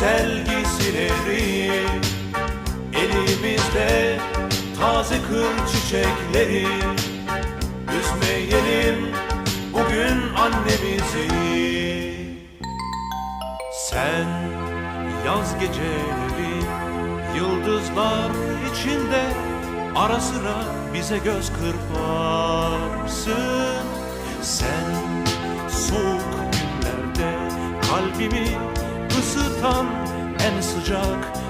giysileri Elimizde taze kır çiçekleri. Üzmeyelim bugün annemizi. Sen yaz geceleri yıldızlar içinde Ara sıra bize göz kırparsın. Sen soğuk günlerde kalbimi ısıtan en sıcak